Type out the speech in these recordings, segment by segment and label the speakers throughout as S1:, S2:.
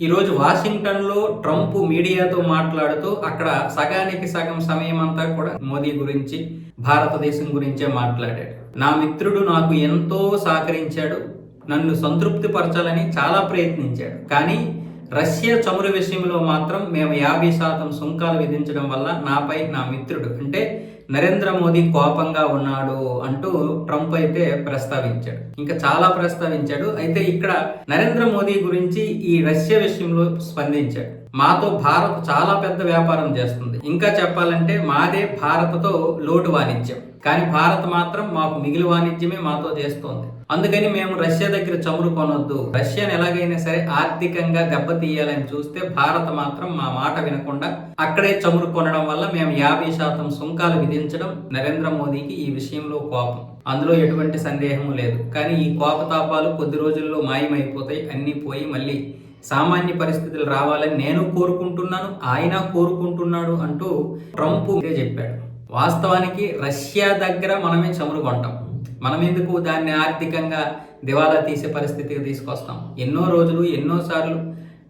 S1: ఈరోజు వాషింగ్టన్లో ట్రంప్ మీడియాతో మాట్లాడుతూ అక్కడ సగానికి సగం సమయం అంతా కూడా మోదీ గురించి భారతదేశం గురించే మాట్లాడాడు. నా మిత్రుడు నాకు ఎంతో సహకరించాడు నన్ను సంతృప్తి పరచాలని చాలా ప్రయత్నించాడు. కానీ రష్యా చమురు విషయంలో మాత్రం మేము యాభై శాతం సుంకాలు విధించడం వల్ల నాపై నా మిత్రుడు అంటే నరేంద్ర మోదీ కోపంగా ఉన్నాడు అంటూ ట్రంప్ అయితే ప్రస్తావించాడు. ఇంకా చాలా ప్రస్తావించాడు. అయితే ఇక్కడ నరేంద్ర మోదీ గురించి ఈ రష్యా విషయంలో స్పందించాడు. మాతో భారత్ చాలా పెద్ద వ్యాపారం చేస్తుంది. ఇంకా చెప్పాలంటే మాదే భారత్తో లోటు వాణిజ్యం. కానీ భారత్ మాత్రం మాకు మిగిలి వాణిజ్యమే మాతో చేస్తోంది. అందుకని మేము రష్యా దగ్గర చమురు కొనొద్దు. రష్యాను ఎలాగైనా సరే ఆర్థికంగా దెబ్బతీయాలని చూస్తే భారత్ మాత్రం మా మాట వినకుండా అక్కడే చమురు కొనడం వల్ల మేము యాభై శాతం సుంకాలు విధించడం నరేంద్ర మోదీకి ఈ విషయంలో కోపం. అందులో ఎటువంటి సందేహం లేదు. కానీ ఈ కోపతాపాలు కొద్ది రోజుల్లో మాయమైపోతాయి. అన్నీ పోయి మళ్ళీ సామాన్య పరిస్థితులు రావాలని నేను కోరుకుంటున్నాను ఆయన కోరుకుంటున్నాడు అంటూ ట్రంప్ చెప్పాడు. వాస్తవానికి రష్యా దగ్గర మనమే చమురు కొంటాం. మనం ఎందుకు దాన్ని ఆర్థికంగా దివాలా తీసే పరిస్థితికి తీసుకొస్తాం? ఎన్నో రోజులు ఎన్నోసార్లు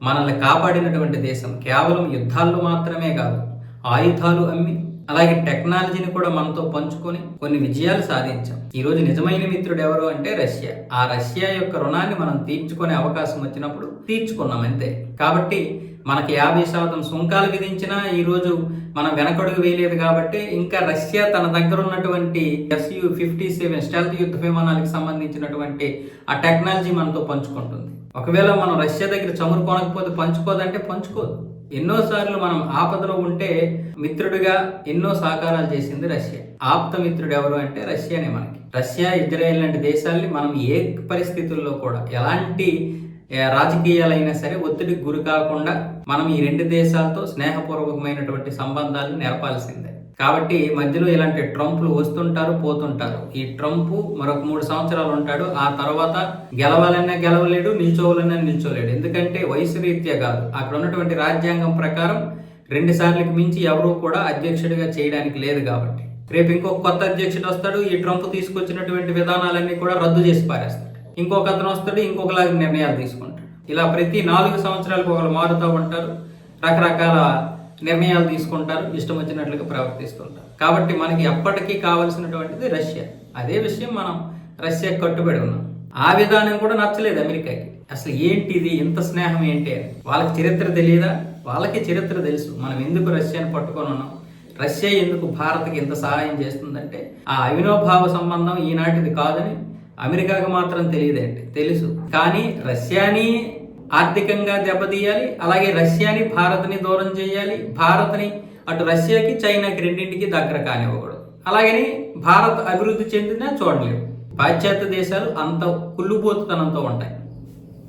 S1: మనల్ని కాపాడినటువంటి దేశం కేవలం యుద్ధాల్లో మాత్రమే కాదు ఆయుధాలు అమ్మి అలాగే టెక్నాలజీని కూడా మనతో పంచుకొని కొన్ని విజయాలు సాధించాం. ఈరోజు నిజమైన మిత్రుడు ఎవరు అంటే రష్యా. ఆ రష్యా యొక్క రుణాన్ని మనం తీర్చుకునే అవకాశం వచ్చినప్పుడు తీర్చుకున్నాం అంతే. కాబట్టి మనకి యాభై శాతం సుంకాలు విధించినా ఈరోజు మనం వెనకడుగు వేయలేదు కాబట్టి ఇంకా రష్యా తన దగ్గర ఉన్నటువంటి ఎస్యు ఫిఫ్టీ సెవెన్ స్టెల్త్ యుద్ధ విమానాలకు సంబంధించినటువంటి ఆ టెక్నాలజీ మనతో పంచుకుంటుంది. ఒకవేళ మనం రష్యా దగ్గర చమురు కొనకపోతే పంచుకోదంటే పంచుకోదు. ఎన్నోసార్లు మనం ఆపదలో ఉంటే మిత్రుడిగా ఎన్నో సహకారాలు చేసింది రష్యా. ఆప్త మిత్రుడు ఎవరు అంటే రష్యానే మనకి. రష్యా ఇజ్రాయెల్ లాంటి దేశాల్ని మనం ఏ పరిస్థితుల్లో కూడా ఎలాంటి రాజకీయాలైనా సరే ఒత్తిడికి గురి కాకుండా మనం ఈ రెండు దేశాలతో స్నేహపూర్వకమైనటువంటి సంబంధాలు నెరపాల్సిందే కాబట్టి మధ్యలో ఇలాంటి ట్రంప్లు వస్తుంటారు పోతుంటారు. ఈ ట్రంప్ మరొక మూడు సంవత్సరాలు ఉంటాడు ఆ తర్వాత గెలవాలన్నా గెలవలేడు నిల్చోవాలన్నా నిల్చోలేడు. ఎందుకంటే వయసు రీత్యా కాదు. అక్కడ ఉన్నటువంటి రాజ్యాంగం ప్రకారం రెండు సార్లకు మించి ఎవరూ కూడా అధ్యక్షుడిగా చేయడానికి లేదు కాబట్టి. రేపు ఇంకో కొత్త అధ్యక్షుడు వస్తాడు ఈ ట్రంప్ తీసుకొచ్చినటువంటి విధానాలన్నీ కూడా రద్దు చేసి పారేస్తాడు. ఇంకొక అతను వస్తాడు ఇంకొకలాగా నిర్ణయాలు తీసుకుంటాడు. ఇలా ప్రతి నాలుగు సంవత్సరాలకు ఒకరు మారుతూ ఉంటారు రకరకాల నిర్ణయాలు తీసుకుంటారు ఇష్టం వచ్చినట్లుగా ప్రవర్తిస్తుంటారు. కాబట్టి మనకి ఎప్పటికీ కావలసినటువంటిది రష్యా. అదే విషయం మనం రష్యా కట్టుబడి ఉన్నాం. ఆ విధానం కూడా నచ్చలేదు అమెరికాకి. అసలు ఏంటి ఇది ఇంత స్నేహం ఏంటి అని. వాళ్ళకి చరిత్ర తెలియదా వాళ్ళకి చరిత్ర తెలుసు. మనం ఎందుకు రష్యాని పట్టుకొని ఉన్నాం? రష్యా ఎందుకు భారత్కి ఇంత సహాయం చేస్తుందంటే ఆ అవినోభావ సంబంధం ఈనాటిది కాదని అమెరికాకు మాత్రం తెలియదండి తెలుసు. కానీ రష్యాని ఆర్థికంగా దెబ్బతీయాలి అలాగే రష్యాని భారత్ని దూరం చేయాలి భారత్ని అటు రష్యాకి చైనాకి రెండింటికి దగ్గర కానివ్వకూడదు. అలాగని భారత్ అభివృద్ధి చెందినా చూడలేదు పాశ్చాత్య దేశాలు అంత కుళ్ళుపోతుతనంతో ఉంటాయి.